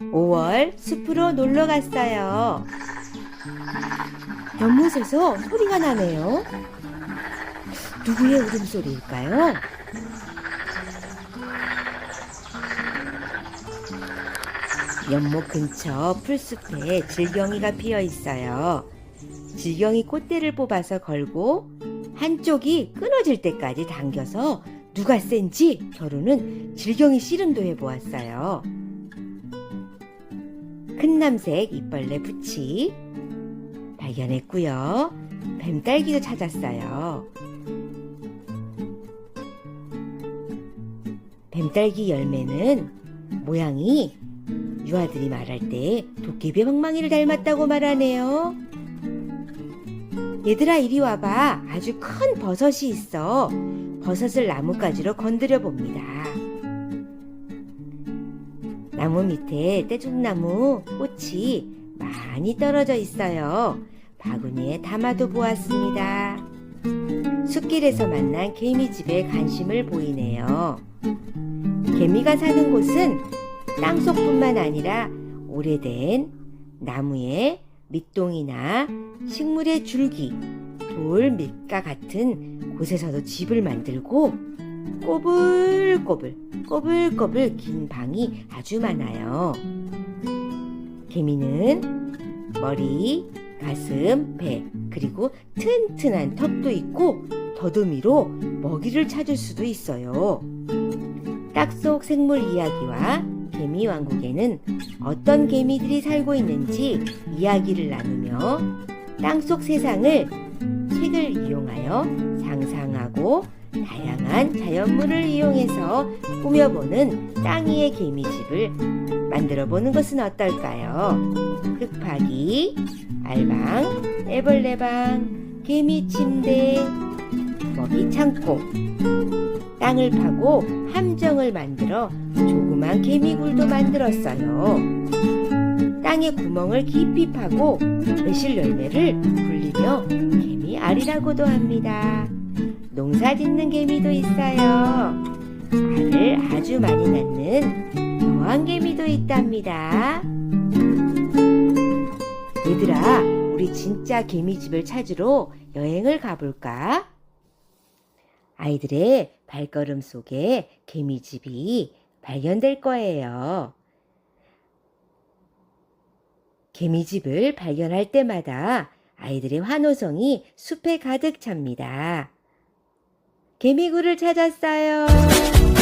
5월 숲으로 놀러 갔어요. 연못에서 소리가 나네요. 누구의 울음소리일까요? 연못 근처 풀숲에 질경이가 피어 있어요. 질경이 꽃대를 뽑아서 걸고 한쪽이 끊어질 때까지 당겨서 누가 센지 겨루는 질경이 씨름도 해보았어요. 큰 남색 이빨래 부치 발견했고요. 뱀딸기도 찾았어요. 뱀딸기 열매는 모양이 유아들이 말할 때 도깨비 방망이를 닮았다고 말하네요. 얘들아 이리 와봐. 아주 큰 버섯이 있어. 버섯을 나뭇가지로 건드려 봅니다. 나무 밑에 떼죽나무 꽃이 많이 떨어져 있어요. 바구니에 담아도 보았습니다. 숲길에서 만난 개미집에 관심을 보이네요. 개미가 사는 곳은 땅속뿐만 아니라 오래된 나무의 밑동이나 식물의 줄기, 돌, 밑과 같은 곳에서도 집을 만들고 꼬불꼬불 꼬불꼬불 긴 방이 아주 많아요. 개미는 머리, 가슴, 배, 그리고 튼튼한 턱도 있고 더듬이로 먹이를 찾을 수도 있어요. 땅속 생물 이야기와 개미 왕국에는 어떤 개미들이 살고 있는지 이야기를 나누며 땅속 세상을 책을 이용하여 상상하고 다양한 자연물을 이용해서 꾸며보는 땅위의 개미집을 만들어 보는 것은 어떨까요? 흙파기, 알방, 애벌레방, 개미 침대, 먹이 창고, 땅을 파고 함정을 만들어 조그만 개미굴도 만들었어요. 땅에 구멍을 깊이 파고 매실 열매를 굴리며 개미 알이라고도 합니다. 농사 짓는 개미도 있어요. 알을 아주 많이 낳는 여왕 개미도 있답니다. 얘들아, 우리 진짜 개미집을 찾으러 여행을 가볼까? 아이들의 발걸음 속에 개미집이 발견될 거예요. 개미집을 발견할 때마다 아이들의 환호성이 숲에 가득 찹니다. 개미굴을 찾았어요.